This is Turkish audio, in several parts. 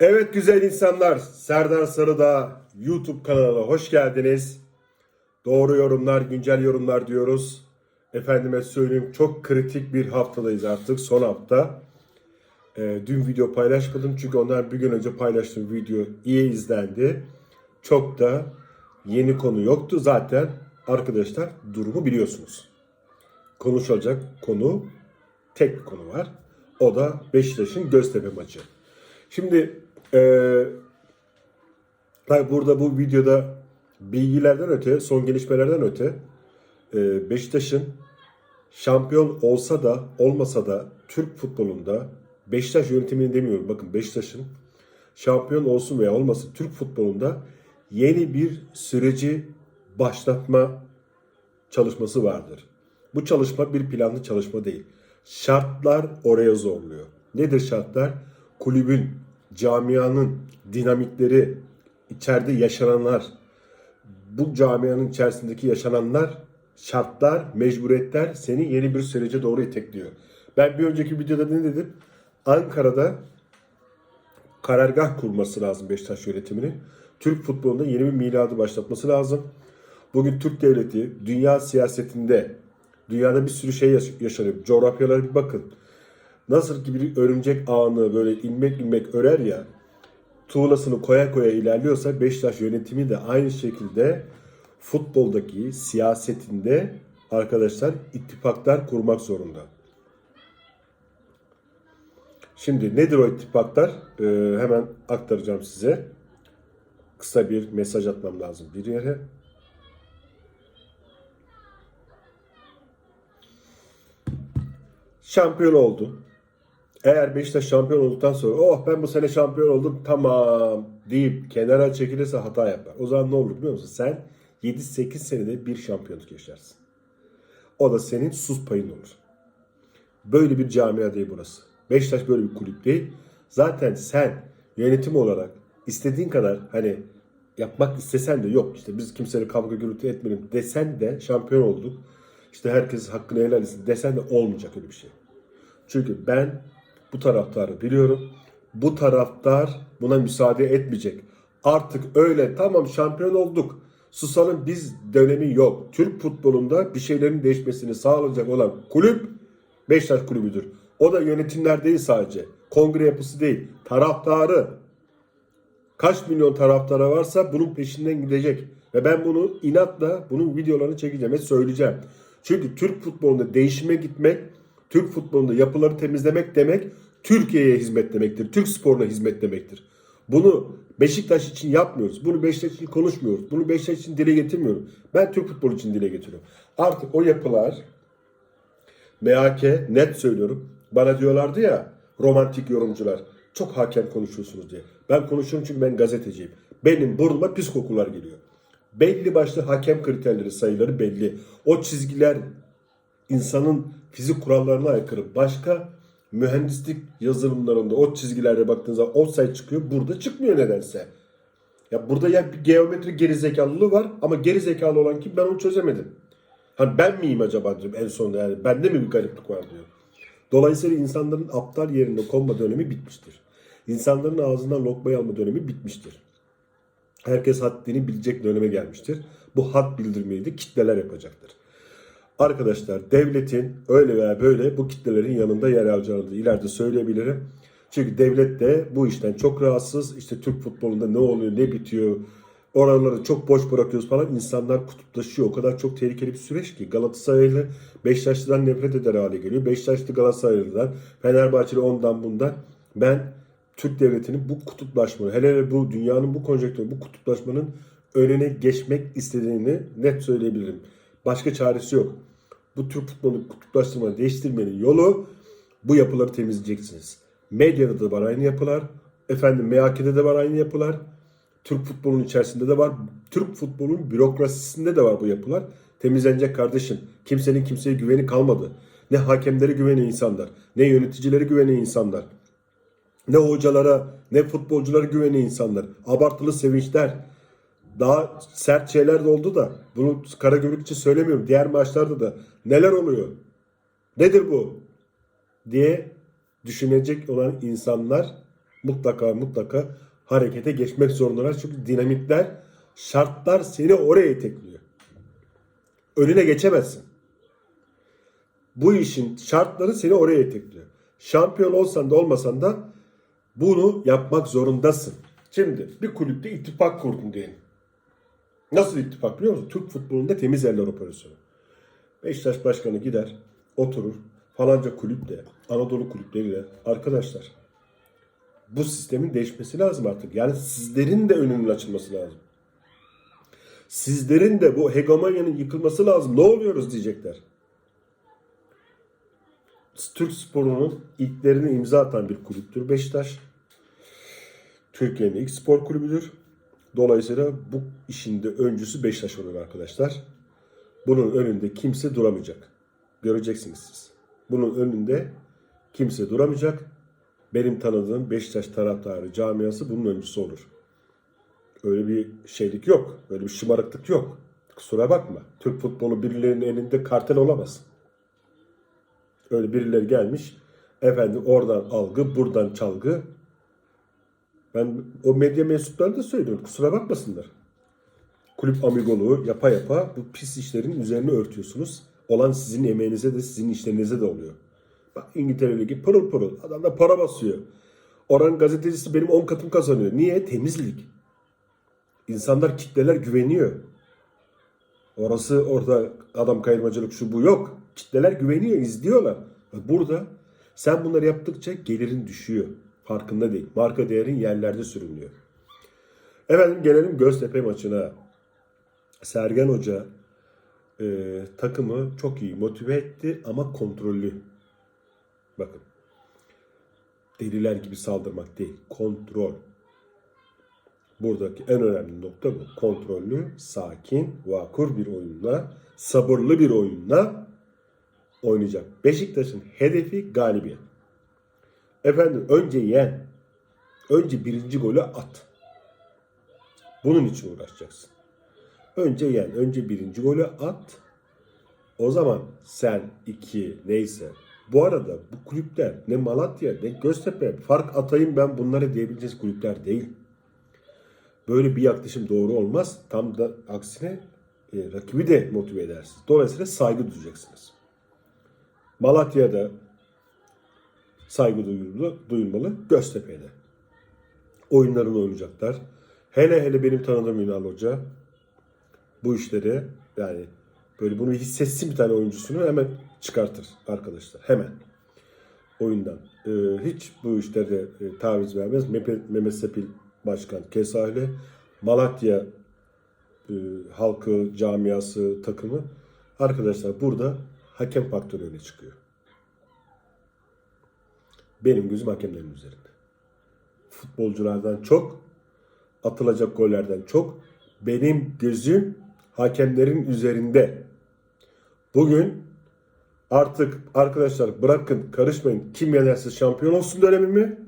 Evet güzel insanlar, Serdar Sarıdağ YouTube kanalına hoş geldiniz. Doğru yorumlar, güncel yorumlar diyoruz. Efendime söyleyeyim çok kritik bir haftadayız artık, son hafta. Ee, dün video paylaşmadım çünkü onlar bir gün önce paylaştığım video iyi izlendi. Çok da yeni konu yoktu zaten. Arkadaşlar durumu biliyorsunuz. Konuşulacak konu tek bir konu var. O da Beşiktaş'ın Göztepe maçı. Şimdi tabii burada bu videoda bilgilerden öte, son gelişmelerden öte eee, Beşiktaş'ın şampiyon olsa da olmasa da Türk futbolunda Beşiktaş yönetimini demiyorum. Bakın Beşiktaş'ın şampiyon olsun veya olmasın Türk futbolunda yeni bir süreci başlatma çalışması vardır. Bu çalışma bir planlı çalışma değil. Şartlar oraya zorluyor. Nedir şartlar? Kulübün, camianın dinamikleri, içeride yaşananlar, bu camianın içerisindeki yaşananlar, şartlar, mecburiyetler seni yeni bir sürece doğru itekliyor. Ben bir önceki videoda ne dedim? Ankara'da karargah kurması lazım Beşiktaş yönetiminin. Türk futbolunda yeni bir miladı başlatması lazım. Bugün Türk devleti dünya siyasetinde dünyada bir sürü şey yaş- yaşanıyor. Coğrafyalara bir bakın. Nasıl ki bir örümcek ağını böyle ilmek ilmek örer ya tuğlasını koya koya ilerliyorsa Beşiktaş yönetimi de aynı şekilde futboldaki siyasetinde arkadaşlar ittifaklar kurmak zorunda. Şimdi nedir o ittifaklar? Ee, hemen aktaracağım size. Kısa bir mesaj atmam lazım bir yere. Şampiyon oldu. Eğer Beşiktaş şampiyon olduktan sonra oh ben bu sene şampiyon oldum tamam deyip kenara çekilirse hata yapar. O zaman ne olur biliyor musun? Sen 7-8 senede bir şampiyonluk yaşarsın. O da senin sus payın olur. Böyle bir camia değil burası. Beşiktaş böyle bir kulüp değil. Zaten sen yönetim olarak istediğin kadar hani yapmak istesen de yok işte biz kimseyle kavga gürültü etmeyelim desen de şampiyon olduk. İşte herkes hakkını helal etsin desen de olmayacak öyle bir şey. Çünkü ben bu taraftarı biliyorum. Bu taraftar buna müsaade etmeyecek. Artık öyle tamam şampiyon olduk. Susalım biz dönemi yok. Türk futbolunda bir şeylerin değişmesini sağlayacak olan kulüp Beşiktaş kulübüdür. O da yönetimler değil sadece. Kongre yapısı değil. Taraftarı. Kaç milyon taraftara varsa bunun peşinden gidecek. Ve ben bunu inatla bunun videolarını çekeceğim ve söyleyeceğim. Çünkü Türk futbolunda değişime gitmek, Türk futbolunda yapıları temizlemek demek Türkiye'ye hizmet demektir. Türk sporuna hizmet demektir. Bunu Beşiktaş için yapmıyoruz. Bunu Beşiktaş için konuşmuyoruz. Bunu Beşiktaş için dile getirmiyorum. Ben Türk futbolu için dile getiriyorum. Artık o yapılar MHK net söylüyorum. Bana diyorlardı ya romantik yorumcular çok hakem konuşuyorsunuz diye. Ben konuşuyorum çünkü ben gazeteciyim. Benim burnuma pis kokular geliyor. Belli başlı hakem kriterleri sayıları belli. O çizgiler insanın fizik kurallarına aykırı. Başka mühendislik yazılımlarında o çizgilere baktığınızda offside çıkıyor. Burada çıkmıyor nedense. Ya burada ya bir geometri gerizekalılığı var ama gerizekalı olan kim ben onu çözemedim. Hani ben miyim acaba diyorum en sonunda yani bende mi bir gariplik var diyor. Dolayısıyla insanların aptal yerine konma dönemi bitmiştir. İnsanların ağzından lokmayı alma dönemi bitmiştir. Herkes haddini bilecek döneme gelmiştir. Bu had bildirmeyi de kitleler yapacaktır. Arkadaşlar devletin öyle veya böyle bu kitlelerin yanında yer alacağını ileride söyleyebilirim. Çünkü devlet de bu işten çok rahatsız. İşte Türk futbolunda ne oluyor, ne bitiyor, oraları çok boş bırakıyoruz falan. İnsanlar kutuplaşıyor. O kadar çok tehlikeli bir süreç ki Galatasaraylı Beşiktaşlı'dan nefret eder hale geliyor. Beşiktaşlı Galatasaraylı'dan, Fenerbahçeli ondan bundan. Ben Türk devletinin bu kutuplaşmanın, hele hele bu dünyanın bu konjonktürü, bu kutuplaşmanın önüne geçmek istediğini net söyleyebilirim. Başka çaresi yok. Bu Türk futbolunu kutuplaştırmanı değiştirmenin yolu bu yapıları temizleyeceksiniz. Medyada da var aynı yapılar. Efendim MHK'de de var aynı yapılar. Türk futbolunun içerisinde de var. Türk futbolunun bürokrasisinde de var bu yapılar. Temizlenecek kardeşim. Kimsenin kimseye güveni kalmadı. Ne hakemlere güvenen insanlar, ne yöneticilere güvenen insanlar. Ne hocalara, ne futbolculara güvenen insanlar. Abartılı sevinçler. Daha sert şeyler de oldu da bunu Karagümrük için söylemiyorum. Diğer maçlarda da neler oluyor? Nedir bu? diye düşünecek olan insanlar Mutlaka mutlaka harekete geçmek zorundalar. Çünkü dinamikler, şartlar seni oraya itekliyor. Önüne geçemezsin. Bu işin şartları seni oraya itekliyor. Şampiyon olsan da olmasan da bunu yapmak zorundasın. Şimdi bir kulüpte ittifak kurdun diyelim. Nasıl ittifak biliyor musun? Türk futbolunda temiz eller operasyonu. Beşiktaş başkanı gider, oturur. Falanca kulüple, Anadolu kulüpleriyle arkadaşlar bu sistemin değişmesi lazım artık. Yani sizlerin de önünün açılması lazım. Sizlerin de bu hegemonyanın yıkılması lazım. Ne oluyoruz diyecekler. Türk sporunun ilklerini imza atan bir kulüptür Beşiktaş. Türkiye'nin ilk spor kulübüdür. Dolayısıyla bu işin de öncüsü Beşiktaş olur arkadaşlar. Bunun önünde kimse duramayacak. Göreceksiniz siz. Bunun önünde kimse duramayacak. Benim tanıdığım Beşiktaş taraftarı camiası bunun öncüsü olur. Öyle bir şeylik yok. Öyle bir şımarıklık yok. Kusura bakma. Türk futbolu birilerinin elinde kartel olamaz. Öyle birileri gelmiş. Efendim oradan algı, buradan çalgı. Ben o medya mensuplarına da söylüyorum. Kusura bakmasınlar. Kulüp amigoluğu yapa yapa bu pis işlerin üzerine örtüyorsunuz. Olan sizin emeğinize de sizin işlerinize de oluyor. Bak İngiltere Ligi pırıl pırıl. Adam da para basıyor. Oranın gazetecisi benim 10 katım kazanıyor. Niye? Temizlik. İnsanlar kitleler güveniyor. Orası orada adam kayırmacılık şu bu yok. Kitleler güveniyor, izliyorlar. Burada sen bunları yaptıkça gelirin düşüyor. Farkında değil. Marka değerin yerlerde sürünüyor. Efendim gelelim Göztepe maçına. Sergen Hoca e, takımı çok iyi motive etti ama kontrollü. Bakın. Deliler gibi saldırmak değil. Kontrol. Buradaki en önemli nokta bu. Kontrollü, sakin, vakur bir oyunla, sabırlı bir oyunla oynayacak. Beşiktaş'ın hedefi galibiyet. Efendim önce yen. Önce birinci golü at. Bunun için uğraşacaksın. Önce yen. Önce birinci golü at. O zaman sen iki neyse. Bu arada bu kulüpler ne Malatya ne Göztepe fark atayım ben bunları diyebileceğiz kulüpler değil. Böyle bir yaklaşım doğru olmaz. Tam da aksine e, rakibi de motive edersiniz. Dolayısıyla saygı duyacaksınız. Malatya'da saygı duyulmalı, duyulmalı Göztepe'de. Oyunlarını oynayacaklar. Hele hele benim tanıdığım Ünal Hoca bu işleri yani böyle bunu hissetsin bir tane oyuncusunu hemen çıkartır arkadaşlar. Hemen oyundan. Ee, hiç bu işlere e, taviz vermez. Mehmet, Sepil Başkan Kesahile Malatya e, halkı, camiası, takımı arkadaşlar burada hakem faktörü öne çıkıyor. Benim gözüm hakemlerin üzerinde. Futbolculardan çok, atılacak gollerden çok benim gözüm hakemlerin üzerinde. Bugün artık arkadaşlar bırakın karışmayın kim yenerse şampiyon olsun dönemi mi?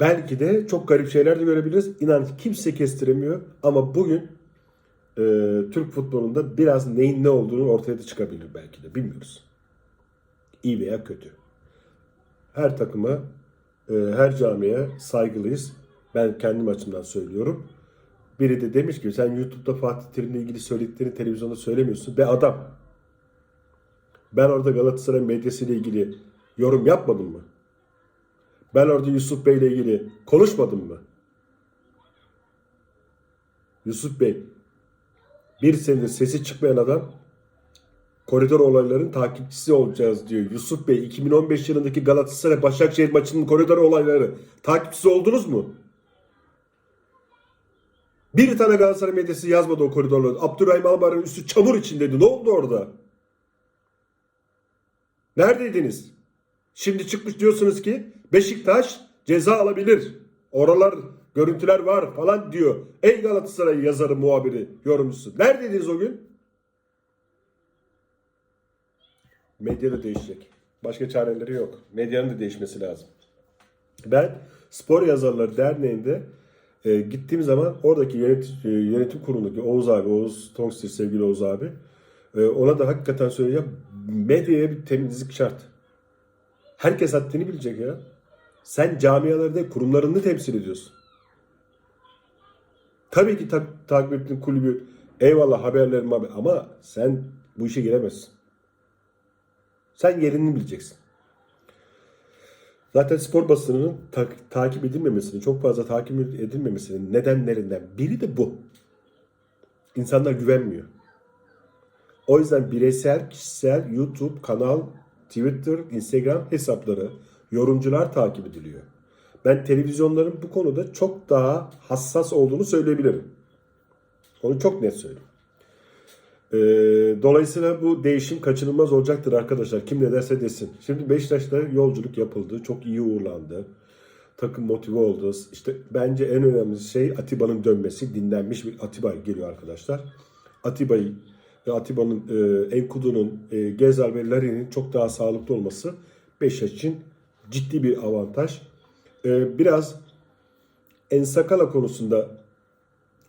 Belki de çok garip şeyler de görebiliriz. İnan kimse kestiremiyor ama bugün e, Türk futbolunda biraz neyin ne olduğunu ortaya da çıkabilir belki de bilmiyoruz. İyi veya kötü. Her takıma, e, her camiye saygılıyız. Ben kendim açımdan söylüyorum. Biri de demiş ki sen YouTube'da Fatih Terim'le ilgili söylediklerini televizyonda söylemiyorsun. Be adam. Ben orada Galatasaray medyasıyla ilgili yorum yapmadım mı? Ben orada Yusuf Bey ile ilgili konuşmadım mı? Yusuf Bey bir senedir sesi çıkmayan adam koridor olaylarının takipçisi olacağız diyor. Yusuf Bey 2015 yılındaki Galatasaray Başakşehir maçının koridor olayları takipçisi oldunuz mu? Bir tane Galatasaray medyası yazmadı o koridorları. Abdurrahim Albayrak'ın üstü çamur içindeydi. Ne oldu orada? Neredeydiniz? Şimdi çıkmış diyorsunuz ki Beşiktaş ceza alabilir. Oralar görüntüler var falan diyor. Ey Galatasaray yazarı, muhabiri, yorumcusu. Neredeydiniz o gün? Medya da değişecek. Başka çareleri yok. Medyanın da değişmesi lazım. Ben Spor Yazarları Derneği'nde e, gittiğim zaman oradaki yönetim, e, yönetim kurulundaki Oğuz abi, Oğuz Tongstir, sevgili Oğuz abi e, ona da hakikaten söyleyeceğim medyaya bir temizlik şart. Herkes haddini bilecek ya. Sen camiaları değil, kurumlarını temsil ediyorsun. Tabii ki ta- takip ettiğin kulübü eyvallah haberlerim haber ama sen bu işe giremezsin. Sen yerini bileceksin. Zaten spor basınının ta- takip edilmemesinin, çok fazla takip edilmemesinin nedenlerinden biri de bu. İnsanlar güvenmiyor. O yüzden bireysel, kişisel YouTube, kanal, Twitter, Instagram hesapları, yorumcular takip ediliyor. Ben televizyonların bu konuda çok daha hassas olduğunu söyleyebilirim. Onu çok net söyleyeyim. Ee, dolayısıyla bu değişim kaçınılmaz olacaktır arkadaşlar. Kim ne derse desin. Şimdi Beşiktaş'ta yolculuk yapıldı. Çok iyi uğurlandı. Takım motive oldu. İşte bence en önemli şey Atiba'nın dönmesi. Dinlenmiş bir Atiba geliyor arkadaşlar. Atiba'yı ve Atiba'nın, e, Enkudu'nun, e, Gezal ve Larin'in çok daha sağlıklı olması Beşiktaş için ciddi bir avantaj. E, biraz Ensakala konusunda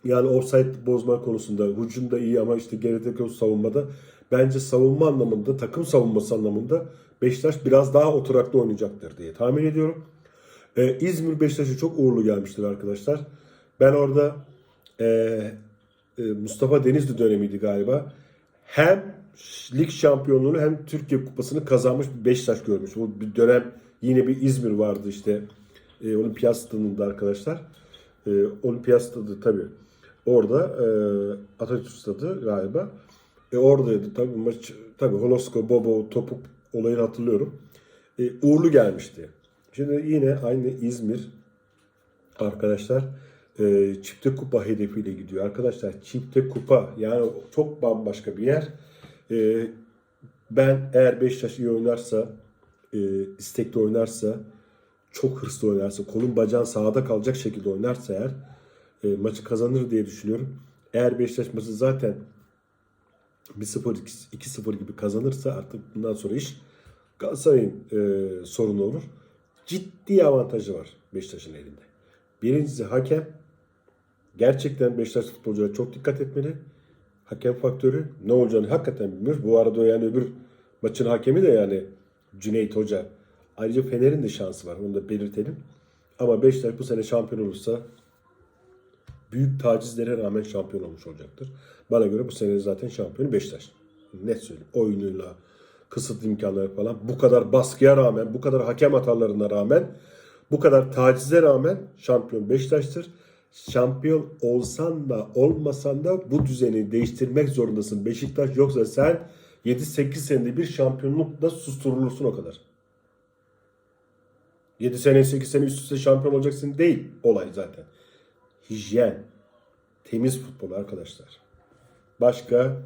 yani offside bozma konusunda hücumda iyi ama işte gerideki savunmada bence savunma anlamında takım savunması anlamında Beşiktaş biraz daha oturaklı oynayacaktır diye tahmin ediyorum. Ee, İzmir Beşiktaş'a çok uğurlu gelmiştir arkadaşlar. Ben orada e, e, Mustafa Denizli dönemiydi galiba. Hem lig şampiyonluğunu hem Türkiye kupasını kazanmış bir Beşiktaş görmüş. Bu bir dönem yine bir İzmir vardı işte e, olimpiyat stadında arkadaşlar. E, olimpiyat stadı tabii. Orada e, Atatürk stadı galiba. E, oradaydı tabii maç. Tabii Holosko, Bobo, Topuk olayını hatırlıyorum. E, uğurlu gelmişti. Şimdi yine aynı İzmir arkadaşlar e, çifte kupa hedefiyle gidiyor. Arkadaşlar çifte kupa yani çok bambaşka bir yer. E, ben eğer Beşiktaş iyi oynarsa, e, istekli oynarsa, çok hırslı oynarsa, kolun bacağın sahada kalacak şekilde oynarsa eğer e, maçı kazanır diye düşünüyorum. Eğer Beşiktaş maçı zaten 1-0, 2-0 gibi kazanırsa artık bundan sonra iş Galatasaray'ın e, sorunu olur. Ciddi avantajı var Beşiktaş'ın elinde. Birincisi hakem. Gerçekten Beşiktaş futbolculara çok dikkat etmeli. Hakem faktörü ne olacağını hakikaten bilmiyoruz. Bu arada yani öbür maçın hakemi de yani Cüneyt Hoca. Ayrıca Fener'in de şansı var. Onu da belirtelim. Ama Beşiktaş bu sene şampiyon olursa büyük tacizlere rağmen şampiyon olmuş olacaktır. Bana göre bu sene zaten şampiyonu Beşiktaş. Net söyleyeyim. Oyunuyla, kısıtlı imkanları falan bu kadar baskıya rağmen, bu kadar hakem hatalarına rağmen, bu kadar tacize rağmen şampiyon Beşiktaş'tır. Şampiyon olsan da olmasan da bu düzeni değiştirmek zorundasın. Beşiktaş yoksa sen 7-8 senede bir şampiyonlukla susturulursun o kadar. 7 sene 8 sene üst üste şampiyon olacaksın değil olay zaten. Hijyen, temiz futbol arkadaşlar. Başka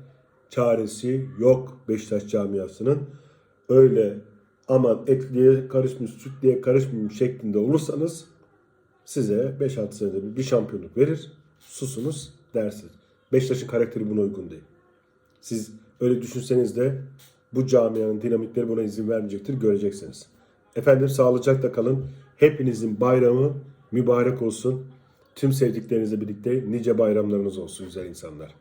çaresi yok Beşiktaş camiasının. Öyle aman etliye karışmış, sütliye karışmış şeklinde olursanız size 5-6 senede bir, bir şampiyonluk verir. Susunuz dersiniz. Beşiktaş'ın karakteri buna uygun değil. Siz öyle düşünseniz de bu camianın dinamikleri buna izin vermeyecektir. Göreceksiniz. Efendim sağlıcakla kalın. Hepinizin bayramı mübarek olsun. Tüm sevdiklerinizle birlikte nice bayramlarınız olsun güzel insanlar.